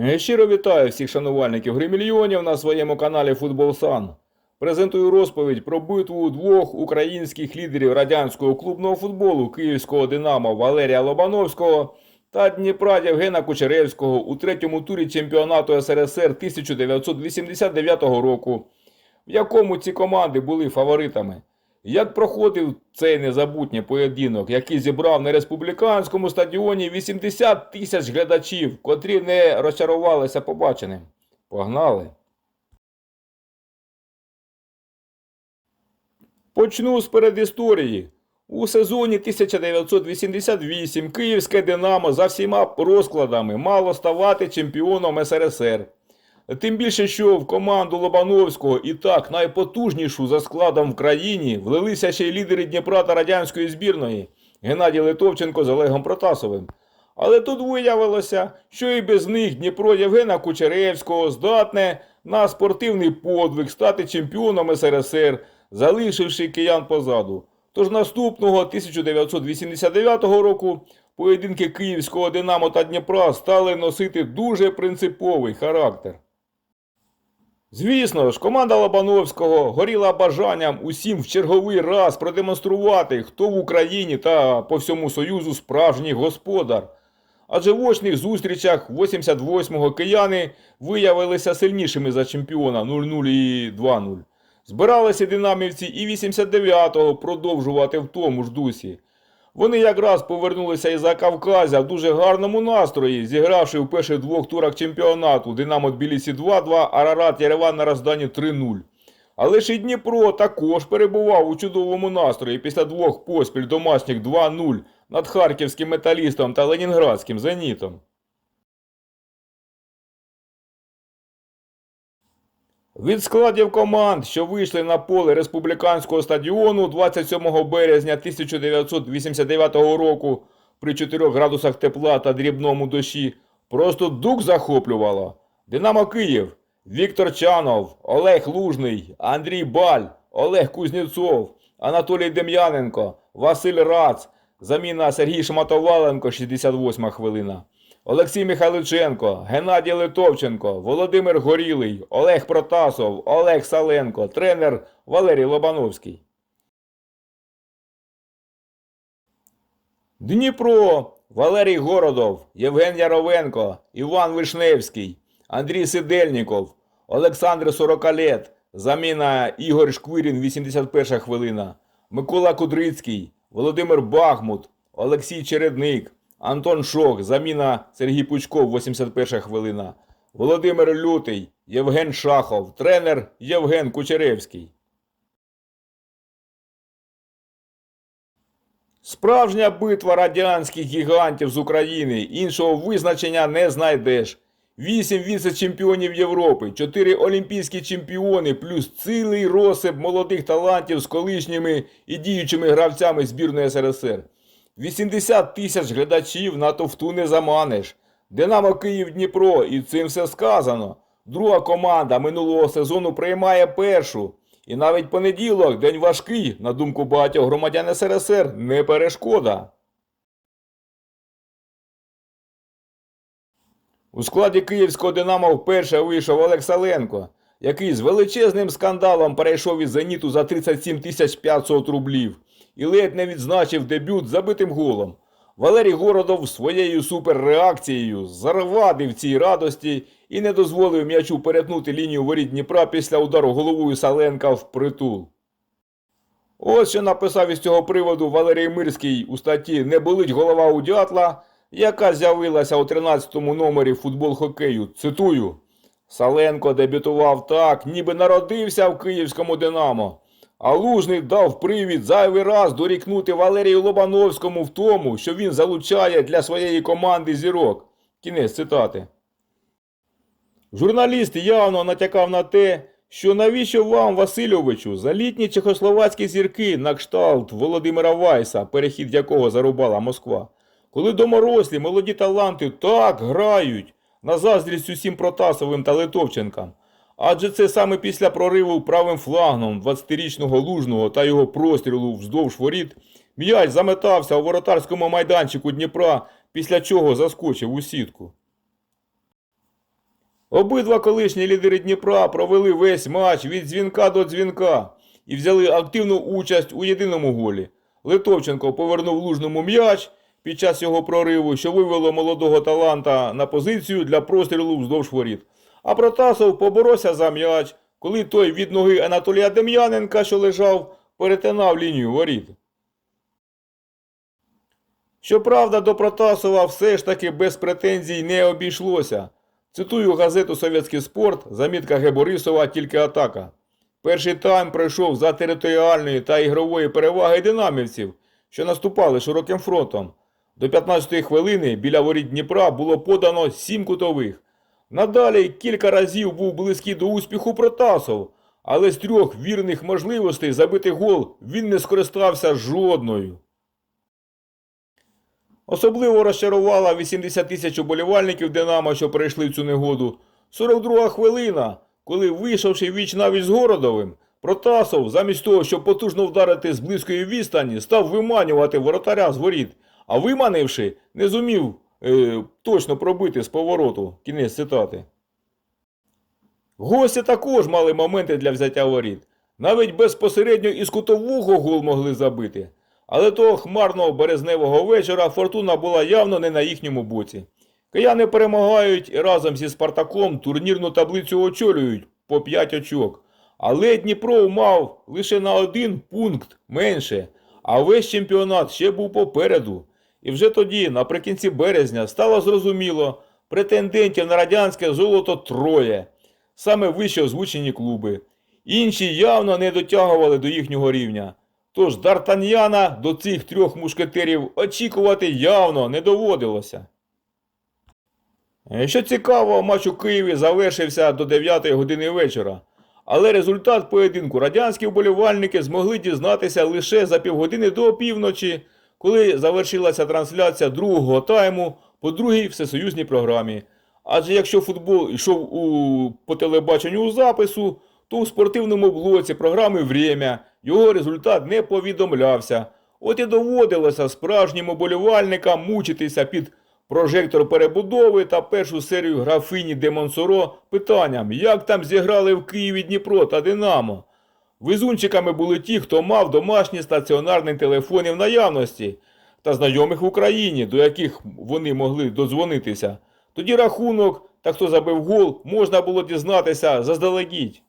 Е, Щиро вітаю всіх шанувальників гри мільйонів на своєму каналі Футбол Сан. Презентую розповідь про битву двох українських лідерів радянського клубного футболу київського Динамо Валерія Лобановського та Дніпра Євгена Кучеревського у третьому турі чемпіонату СРСР 1989 року, в якому ці команди були фаворитами. Як проходив цей незабутній поєдинок, який зібрав на республіканському стадіоні 80 тисяч глядачів, котрі не розчарувалися побаченим? Погнали! Почну з передісторії. У сезоні 1988 Київське Динамо за всіма розкладами мало ставати чемпіоном СРСР. Тим більше, що в команду Лобановського і так найпотужнішу за складом в країні влилися ще й лідери Дніпра та радянської збірної Геннадій Литовченко з Олегом Протасовим. Але тут виявилося, що і без них Дніпро Євгена Кучеревського здатне на спортивний подвиг стати чемпіоном СРСР, залишивши киян позаду. Тож наступного 1989 року поєдинки Київського Динамо та Дніпра стали носити дуже принциповий характер. Звісно ж, команда Лобановського горіла бажанням усім в черговий раз продемонструвати, хто в Україні та по всьому Союзу справжній господар. Адже в очних зустрічах 88-го кияни виявилися сильнішими за чемпіона 0-0 і 2-0. Збиралися динамівці і 89-го продовжувати в тому ж дусі. Вони якраз повернулися із Закавказя в дуже гарному настрої, зігравши в перших двох турах чемпіонату Динамо Тбілісі 2-2, Арарат Яреван на розданні 3-0. Але ж і Дніпро також перебував у чудовому настрої після двох поспіль домашніх 2-0 над харківським металістом та ленінградським зенітом. Від складів команд, що вийшли на поле республіканського стадіону 27 березня 1989 року при 4 градусах тепла та дрібному дощі, просто дух захоплювало. Динамо Київ, Віктор Чанов, Олег Лужний, Андрій Баль, Олег Кузнєцов, Анатолій Дем'яненко, Василь Рац, заміна Сергій Шматоваленко, 68 хвилина. Олексій Михайличенко, Геннадій Литовченко, Володимир Горілий, Олег Протасов, Олег Саленко, тренер Валерій Лобановський. Дніпро, Валерій Городов, Євген Яровенко, Іван Вишневський, Андрій Сидельніков, Олександр Сорокалет, заміна Ігор Шквирін, 81 хвилина, Микола Кудрицький, Володимир Бахмут, Олексій Чередник, Антон Шох, заміна Сергій Пучков, 81 хвилина. Володимир Лютий, Євген Шахов, тренер Євген Кучеревський. Справжня битва радянських гігантів з України. Іншого визначення не знайдеш. Вісім віце-чемпіонів Європи, чотири олімпійські чемпіони, плюс цілий розсип молодих талантів з колишніми і діючими гравцями збірної СРСР. 80 тисяч глядачів на товту не заманиш. Динамо Київ Дніпро, і цим все сказано. Друга команда минулого сезону приймає першу. І навіть понеділок, день важкий, на думку багатьох громадян СРСР, не перешкода. У складі київського Динамо вперше вийшов Олег Саленко, який з величезним скандалом перейшов із Зеніту за 37 тисяч 500 рублів і ледь не відзначив дебют забитим голом. Валерій Городов своєю суперреакцією зарвадив цій радості і не дозволив м'ячу перетнути лінію воріт Дніпра після удару головою Саленка в притул. Ось що написав із цього приводу Валерій Мирський у статті Не болить голова у дятла, яка з'явилася у 13-му номері футбол хокею. Цитую. Саленко дебютував так, ніби народився в київському Динамо. А Лужний дав привід зайвий раз дорікнути Валерію Лобановському в тому, що він залучає для своєї команди зірок. Кінець цитати. Журналіст явно натякав на те, що навіщо вам, Васильовичу, за літні чехословацькі зірки на кшталт Володимира Вайса, перехід якого зарубала Москва, коли доморослі молоді таланти так грають на заздрість усім Протасовим та Литовченкам. Адже це саме після прориву правим флангом 20-річного лужного та його прострілу вздовж воріт м'яч заметався у воротарському майданчику Дніпра, після чого заскочив у сітку. Обидва колишні лідери Дніпра провели весь матч від дзвінка до дзвінка і взяли активну участь у єдиному голі. Литовченко повернув лужному м'яч під час його прориву, що вивело молодого таланта на позицію для прострілу вздовж воріт. А Протасов поборовся за м'яч, коли той від ноги Анатолія Дем'яненка, що лежав, перетинав лінію воріт. Щоправда, до Протасова все ж таки без претензій не обійшлося. Цитую газету «Совєтський спорт», замітка Г. Борисова «Тільки атака». Перший тайм пройшов за територіальної та ігрової переваги динамівців, що наступали широким фронтом. До 15-ї хвилини біля воріт Дніпра було подано 7 кутових. Надалі кілька разів був близький до успіху Протасов, але з трьох вірних можливостей забити гол він не скористався жодною. Особливо розчарувала 80 тисяч уболівальників Динамо, що перейшли в цю негоду. 42 хвилина, коли, вийшовши віч навіть з Городовим, Протасов, замість того, щоб потужно вдарити з близької відстані, став виманювати воротаря з воріт, а виманивши, не зумів е, точно пробити з повороту. Кінець цитати. Гості також мали моменти для взяття воріт. Навіть безпосередньо із кутового гол могли забити. Але того хмарного березневого вечора фортуна була явно не на їхньому боці. Кияни перемагають і разом зі Спартаком турнірну таблицю очолюють по 5 очок. Але Дніпро мав лише на один пункт менше, а весь чемпіонат ще був попереду. І вже тоді, наприкінці березня, стало зрозуміло, претендентів на радянське золото троє, саме вище озвучені клуби. Інші явно не дотягували до їхнього рівня. Тож Д'Артаньяна до цих трьох мушкетерів очікувати явно не доводилося. Що цікаво, матч у Києві завершився до 9 години вечора. Але результат поєдинку радянські вболівальники змогли дізнатися лише за півгодини до опівночі, коли завершилася трансляція другого тайму по другій всесоюзній програмі. Адже якщо футбол йшов у, по телебаченню у запису, то у спортивному блоці програми «Время» його результат не повідомлявся. От і доводилося справжнім оболівальникам мучитися під прожектор перебудови та першу серію графині де Монсоро питанням, як там зіграли в Києві Дніпро та Динамо. Везунчиками були ті, хто мав домашні стаціонарні телефони в наявності та знайомих в Україні, до яких вони могли додзвонитися. Тоді рахунок та хто забив гол, можна було дізнатися заздалегідь.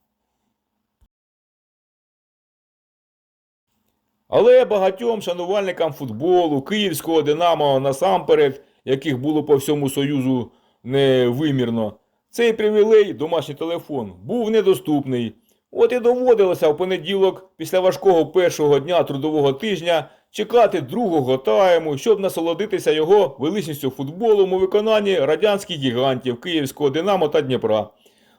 Але багатьом шанувальникам футболу, київського Динамо насамперед, яких було по всьому Союзу невимірно, цей привілей, домашній телефон, був недоступний. От і доводилося в понеділок, після важкого першого дня трудового тижня, чекати другого тайму, щоб насолодитися його величністю футболом у виконанні радянських гігантів Київського Динамо та Дніпра.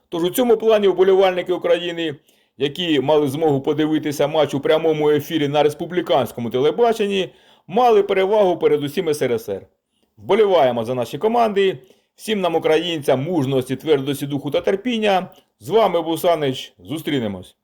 Тож у цьому плані вболівальники України, які мали змогу подивитися матч у прямому ефірі на республіканському телебаченні, мали перевагу перед усім СРСР. Вболіваємо за наші команди. Всім нам, українцям, мужності, твердості духу та терпіння. З вами був Санич. Зустрінемось.